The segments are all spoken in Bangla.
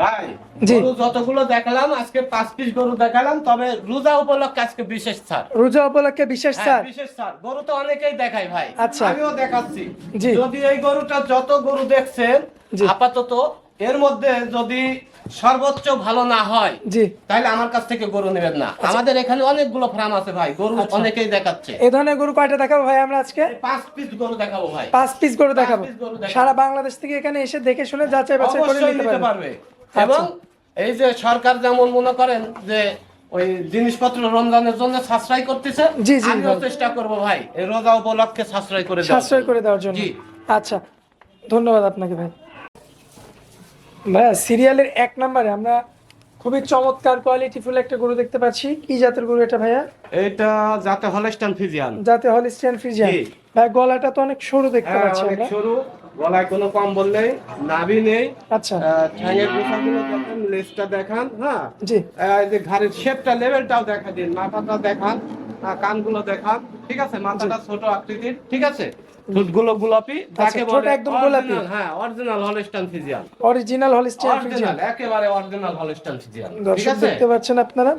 ভাই। গরু যতগুলো দেখালাম আজকে পাঁচ পিস গরু দেখালাম তবে রোজা উপলক্ষে আজকে বিশেষ ছাড় রোজা উপলক্ষে বিশেষ ছাড় বিশেষ ছাড় গরু তো অনেকেই দেখায় ভাই আচ্ছা। আমিও দেখাচ্ছি। যদি এই গরুটা যত গরু দেখছেন আপাতত এর মধ্যে যদি সর্বোচ্চ ভালো না হয় জি। তাহলে আমার কাছ থেকে গরু নেবেন না। আমাদের এখানে অনেকগুলো ফার্ম আছে ভাই গরু আচ্ছা। অনেকেই দেখাচ্ছে। এই ধরনের গরু কয়টা দেখাবো ভাই আমরা আজকে? পাঁচ পিস গরু দেখাবো ভাই। পাঁচ পিস গরু দেখাবো। সারা বাংলাদেশ থেকে এখানে এসে দেখে শুনে যাচাই বাছাই করে নিতে পারবে। আচ্ছা। এবং এই যে সরকার যেমন মনে করেন যে ওই জিনিসপত্র রমজানের জন্য সাশ্রয় করতেছে জি, জি, আমিও চেষ্টা করব ভাই। এই রোজা উপলক্ষে সাশ্রয় করে সাশ্রয় করে দেওয়ার জন্য। জি। আচ্ছা। ধন্যবাদ আপনাকে ভাই। ভাইয়া সিরিয়ালের এক নম্বরে আমরা খুবই চমৎকার কোয়ালিটি ফুল একটা গরু দেখতে পাচ্ছি। কি জাতের গরু এটা ভাইয়া? এটা যাতে হলস্টান ফিজিয়ান যাতে হলিস্টিয়ান ফ্রিজিয়ান ভাই গলাটা তো অনেক সরু দেখতে হ্যাঁ, পাচ্ছি অনেক সরু। গলায় কোনো কম্বল নেই নাভি নেই। আচ্ছা। ঠ্যাঙের গোছাগুলো দেখেন লেজটা দেখান হ্যাঁ? জি। এই যে ঘাড়ের শেপটা লেভেলটাও দেখা দিন মাথাটা দেখান কানগুলো দেখান ঠিক আছে? মাথাটা ছোট আকৃতির ঠিক আছে? ঠোঁটগুলো গোলাপি যাকে ঠোঁট একদম গোলাপি। হ্যাঁ অরিজিনাল হলস্টান ফিজিয়ান অরিজিনাল একেবারে অরিজিনাল হলস্টান ফিজিয়ান ঠিক দর্শক আছে? দেখতে পাচ্ছেন আপনারা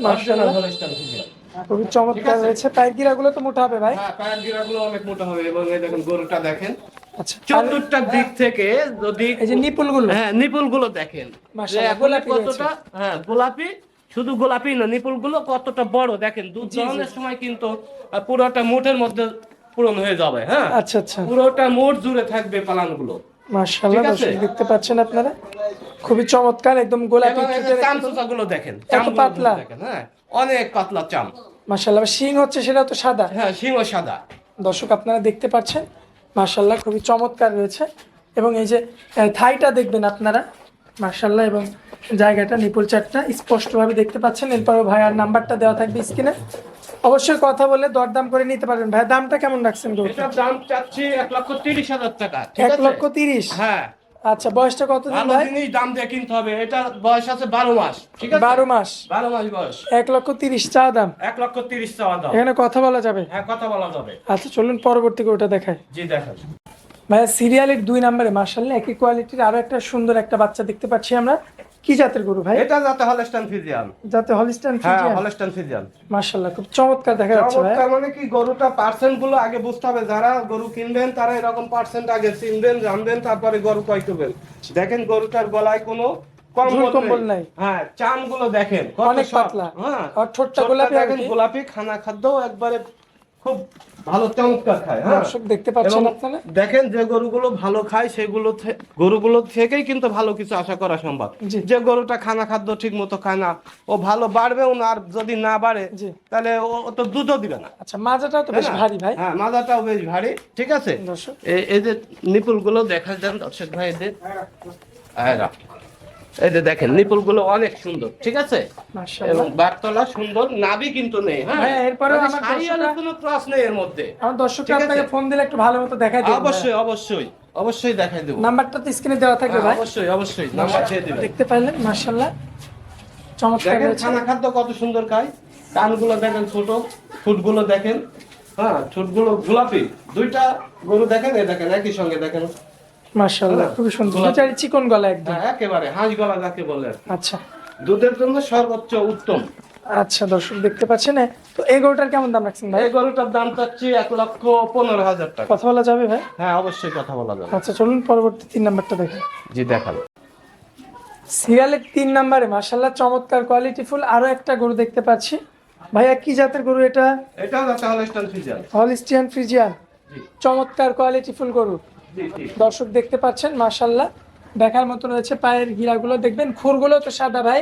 হলস্টান ফিজিয়ান খুবই চমৎকার। রয়েছে পায়ের গিরাগুলো তো মোটা হবে ভাই। হ্যাঁ পায়ের গিরাগুলো অনেক মোটা হবে এবং এই দেখেন গরুটা দেখেন। আচ্ছা দিক থেকে যদি এই যে নিপুলগুলো হ্যাঁ নিপুলগুলো দেখেন গোলাপি কতটা হ্যাঁ গোলাপি শুধু গোলাপি না নিপুলগুলো কতটা বড় দেখেন দুধ দহনের সময় কিন্তু পুরোটা মুঠের মধ্যে পূরণ হয়ে যাবে হ্যাঁ? আচ্ছা আচ্ছা। পুরোটা মোট জুড়ে থাকবে পালানগুলো মার্শাল্লাহ দর্শক দেখতে পাচ্ছেন আপনারা? খুবই চমৎকার একদম গোলাপি এবং এই যে চামগুলো দেখেন চামগুলো পাতলা। হ্যাঁ? অনেক পাতলা চাম। মার্শাল্লাহ শিং হচ্ছে সেটা তো সাদা। হ্যাঁ সিংহ সাদা। দর্শক আপনারা দেখতে পাচ্ছেন মার্শাল্লাহ খুবই চমৎকার রয়েছে। এবং এই যে থাইটা দেখবেন আপনারা। মার্শাল্লাহ এবং জায়গাটা নিপুল চারটা। স্পষ্টভাবে দেখতে পাচ্ছেন এরপরে ভাইয়ার নাম্বারটা দেওয়া থাকবে স্ক্রিনে। অবশ্যই কথা বলে দরদাম করে নিতে পারবেন। ভাই দামটা কেমন রাখছেন এটার দাম চাচ্ছি এক লক্ষ তিরিশ হাজার টাকা এক লক্ষ তিরিশ? হ্যাঁ। আচ্ছা বয়সটা কতদিন ভালো ভাই? জিনিস দাম দিয়ে কিনতে হবে। এটা বয়স আছে বারো মাস ঠিক আছে? বারো মাস। বারো মাস বয়স। এক লক্ষ তিরিশ চা দাম? এক লক্ষ তিরিশ চাওয়া দাম। এখানে কথা বলা যাবে? হ্যাঁ কথা বলা যাবে। আচ্ছা চলুন পরবর্তী গরুটা দেখায় জি দেখেন। ভাইয়া সিরিয়ালের দুই নম্বরে মার্শাল্লাহ একই কোয়ালিটির আরও একটা সুন্দর একটা বাচ্চা দেখতে পাচ্ছি আমরা। কি জাতের গরু ভাই? এটা যাতে হলস্টান ফিজিয়ান যাতে হলিস্টান হ্যাঁ ফ্রিজিয়ান হলস্টান ফিজিয়ান মার্শাল্লাহ খুব চমৎকার দেখা যাচ্ছে ভাই। চমৎকার মানে কি গরুটা পার্সেন্টগুলো আগে বুঝতে হবে। যারা গরু কিনবেন তারা এরকম পার্সেন্ট আগে চিনবেন জানবেন তারপরে গরু ক্রয় করবেন। দেখেন গরুটার গলায় কোনো কম্বল নাই। হ্যাঁ চামগুলো দেখেন অনেক পাতলা। হ্যাঁ আর ঠোঁটটা ঠোঁটটা গোলাপি দেখেন গোলাপি খানা খাদ্য একবারে খুব ভালো চমৎকার খায় হ্যাঁ। দর্শক দেখতে পাচ্ছেন আপনারা? দেখেন যে গরুগুলো ভালো খায় সেগুলো গরুগুলো থেকেই কিন্তু ভালো কিছু আশা করা সম্ভব। যে গরুটা খানা খাদ্য ঠিক মতো খায় না ও ভালো বাড়বেও না আর যদি না বাড়ে। তাহলে ও তো দুধও দিবে না। আচ্ছা মাজাটাও তো বেশ ভারী ভাই। হ্যাঁ মাজাটাও বেশ ভারী ঠিক আছে? দর্শক। এই- যে নিপুলগুলো দেখা যান দর্শক ভাই এদের এরা। এই যে দেখেন নিপুলগুলো অনেক সুন্দর ঠিক আছে? এবং বারতলা সুন্দর নাভি কিন্তু নেই হ্যাঁ? হ্যাঁ, এরপরেও মানে আমার কোনো ক্রস নেই এর মধ্যে আমার আছে। আপনাকে ফোন দিলে একটু ভালো মতো দেখাই দিবেন। অবশ্যই অবশ্যই অবশ্যই দেখাই দেবো। নাম্বারটা তো স্ক্রিনে দেওয়া থাকবে ভাই। অবশ্যই অবশ্যই নাম্বার দিয়ে দেখতে পাইলেন মার্শাল্লাহ চমৎকার দেখেন খানা খাদ্য কত সুন্দর খায়। কানগুলো দেখেন ছোট ঠোঁটগুলো দেখেন হ্যাঁ ঠোঁটগুলো গোলাপি। দুইটা গরু দেখেন এ দেখেন একই সঙ্গে দেখেন। মার্শাল্লাহ খুবই সুন্দর। গোলাপি। চিকন গলা একদম। হ্যাঁ একেবারে হাঁস গলা যাকে বলে আচ্ছা। দুধের জন্য সর্বোচ্চ উত্তম। আচ্ছা দর্শক দেখতে পাচ্ছেন? তো এই গরুটার কেমন দাম রাখছেন ভাই? এই গরুটার দাম চাচ্ছি এক লক্ষ পনেরো হাজার টাকা। কথা বলা যাবে ভাই? হ্যাঁ অবশ্যই কথা বলা যাবে। আচ্ছা চলুন পরবর্তী তিন নাম্বারটা দেখেন জি দেখান। সিরিয়ালের তিন নাম্বারে মার্শাল্লাহ চমৎকার কোয়ালিটি ফুল। আরও একটা গরু দেখতে পাচ্ছি। ভাইয়া কি জাতের গরু এটা? এটাও যাচ্ছে হলস্টান ফিজিয়ান হলিস্টিয়ান ফ্রিজিয়ান। চমৎকার কোয়ালিটি ফুল গরু। দর্শক দেখতে পাচ্ছেন মার্শাল্লাহ দেখার মতো রয়েছে পায়ের গিরাগুলো দেখবেন খুরগুলো তো সাদা ভাই?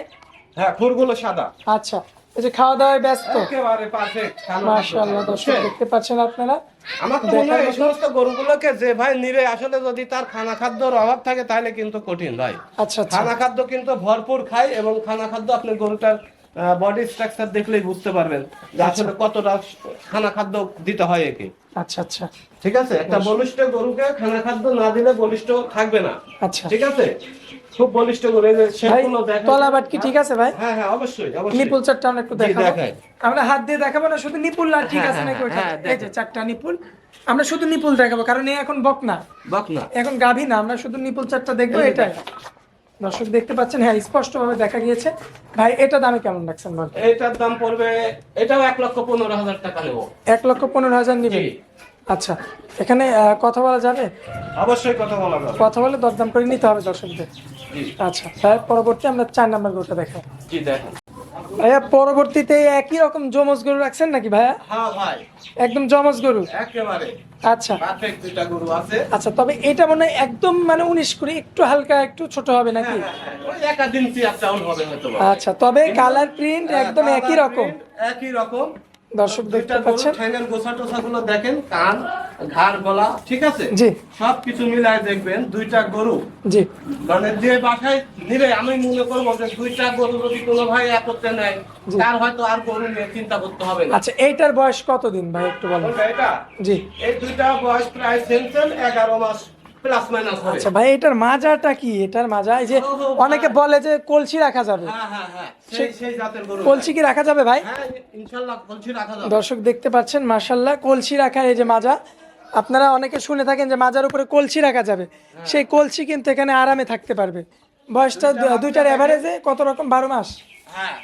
হ্যাঁ ফুলগুলো সাদা। আচ্ছা এই যে খাওয়া দাওয়ায় ব্যস্ত। একেবারে পারফেক্ট মার্শাল্লাহ দর্শক দেখতে পাচ্ছেন আপনারা। আমার তো মনে হয় এই সমস্ত গরুগুলোকে যে ভাই নিবে আসলে যদি তার খানা খাদ্যর অভাব থাকে তাহলে কিন্তু কঠিন ভাই। আচ্ছা আচ্ছা। খানা খাদ্য কিন্তু ভরপুর খায় এবং খানা খাদ্য আপনি গরুটার বডি স্ট্রাকচার দেখলেই বুঝতে পারবেন যে আসলে কতটা খানা খাদ্য দিতে হয় একে। আচ্ছা আচ্ছা। ঠিক আছে? একটা বলিষ্ঠ গরুকে খানা খাদ্য না দিলে বলিষ্ঠ থাকবে না। আচ্ছা। ঠিক আছে? খুব বলিষ্ঠ গরু এই যে শেপগুলো দেখেন তলাবাট কি ঠিক আছে ভাই? হ্যাঁ হ্যাঁ অবশ্যই অবশ্যই। নিপুল চারটা আমরা একটু দেখাবো। আমরা হাত দিয়ে দেখাবো না শুধু নিপুল না ঠিক হ্যাঁ, আছে নাকি হ্যাঁ, ওইটা? হ্যাঁ, এই যে চারটা নিপুল। আমরা শুধু নিপুল দেখাবো কারণ এই এখন বক না বক না এখন গাভী না আমরা শুধু নিপুল চারটা দেখব এটাই। দর্শক দেখতে পাচ্ছেন হ্যাঁ স্পষ্টভাবে দেখা গিয়েছে। ভাই এটা দামে কেমন রাখছেন বল? এটার দাম পড়বে এটাও এক লক্ষ পনেরো হাজার টাকা নেব। এক লক্ষ পনেরো হাজার নিবেন জি। আচ্ছা এখানে কথা বলা যাবে? অবশ্যই কথা বলা যাবে। কথা বলে দরদাম করে নিতে হবে দর্শকদের। জি। আচ্ছা তার পরবর্তী আমরা চার নাম্বার গরুটা দেখাই জি দেখেন। ভাইয়া পরবর্তীতে একই রকম জমজ গরু রাখছেন নাকি ভাইয়া? হ্যাঁ ভাই। একদম জমজ গরু? একেবারে। আচ্ছা। পারফেক্ট দুইটা গরু আছে। আচ্ছা তবে এটা মনে হয় একদম মানে উনিশ করে একটু হালকা একটু ছোট হবে নাকি? হ্যাঁ, হ্যাঁ, হ্যাঁ। ওই একাদিন চেয়ার ডাউন হবে হয়তো বা। আচ্ছা তবে কালার প্রিন্ট একদম হ্যাঁ, একই রকম। একই রকম। দর্শক দেখতে পাচ্ছেন। ঠ্যাঙ্গের গোছা গুলো দেখেন কান ঘাড় গলা ঠিক আছে? জি। সব কিছু মিলায় দেখবেন দুইটা গরু। জি। মানে যে বাসায় নিবে আমি মনে করব যে দুইটা গরু যদি কোনো ভাই একত্রে নেয়। তার হয়তো আর গরু নিয়ে চিন্তা করতে হবে না। আচ্ছা এইটার বয়স কতদিন ভাই একটু বলেন। এটা? জি। এই দুইটা বয়স প্রায় সেম সেম এগারো মাস। প্লাস মাইনাস হবে। আচ্ছা ভাই এটার মাজাটা কি? এটার মাজা এই যে অনেকে বলে যে কলসি রাখা যাবে। হ্যাঁ হ্যাঁ হ্যাঁ। সেই সেই জাতের গরু। কলসি কি রাখা যাবে ভাই? হ্যাঁ ইনশাল্লাহ কলসি রাখা যাবে। দর্শক দেখতে পাচ্ছেন মার্শাল্লাহ কলসি রাখা এই যে মাজা। আপনারা অনেকে শুনে থাকেন যে মাজার উপরে কলসি রাখা যাবে। সেই কলসি কিন্তু এখানে আরামে থাকতে পারবে। বয়সটা দুইটার এভারেজে কত রকম? বারো মাস। হ্যাঁ।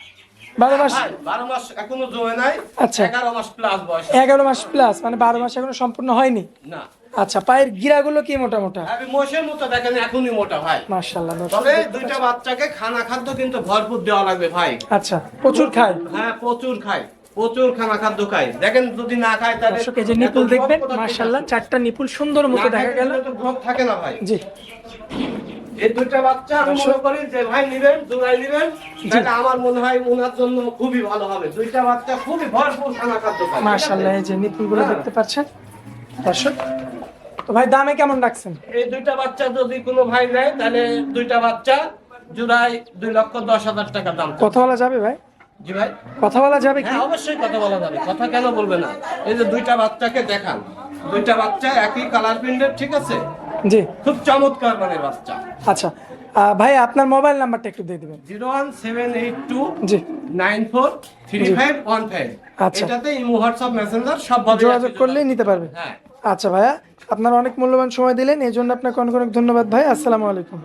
বারো মাস? বারো মাস এখনও জমে নাই। আচ্ছা। এগারো মাস প্লাস বয়স। এগারো মাস প্লাস মানে বারো মাস এখনও সম্পূর্ণ হয়নি। না। আচ্ছা পায়ের গিরাগুলো কি মোটা মোটা? আমি মোষের মতো দেখেন এখনই মোটা ভাই। মার্শাল্লাহ তবে দুইটা বাচ্চাকে খানা খাদ্য কিন্তু ভরপুর দেওয়া লাগবে ভাই। আচ্ছা প্রচুর খায়? হ্যাঁ প্রচুর খাই প্রচুর খানা খাদ্য খাই দেখেন যদি না খায় তাহলে দর্শক যে নিপুল দেখবেন আসবে? চারটা নিপুল সুন্দর মতো দেখা গেল। তো growth থাকে না ভাই। জি। এই দুইটা বাচ্চা আমি মনে করি যে ভাই নিবেন দুরাই নিবেন। তাহলে আমার মনে হয় ওনার জন্য খুবই ভালো হবে। দুইটা বাচ্চা খুবই ভরপুর খানা খাদ্য খায়। মার্শাল্লাহ এই যে নিপুলগুলো হ্যাঁ। দেখতে পাচ্ছেন। দর্শক তো ভাই দামে কেমন রাখছেন? এই দুইটা বাচ্চা যদি কোনো ভাই নেয় তাহলে দুইটা বাচ্চা জুড়াই দুই লক্ষ দশ হাজার টাকা দাম। কথা বলা যাবে ভাই? জি ভাই। কথা বলা যাবে কি? হ্যাঁ অবশ্যই কথা বলা যাবে। কথা কেন বলবে না? এই যে দুইটা বাচ্চাকে দেখান। দুইটা বাচ্চা একই কালার প্রিন্টের ঠিক আছে? জি। খুব চমৎকার মানে বাচ্চা। আচ্ছা। ভাই আপনার মোবাইল নাম্বারটা একটু দিয়ে দিবেন। Zero one seven eight two জি। Nine four three five one five. আচ্ছা। এটাতে ইমো হোয়াটসঅ্যাপ মেসেঞ্জার সব যোগাযোগ করলেই নিতে পারবে। হ্যাঁ। আচ্ছা ভাইয়া, আপনার অনেক মূল্যবান সময় দিলেন এই জন্য আপনাকে অনেক অনেক ধন্যবাদ ভাই। আসসালামু আলাইকুম।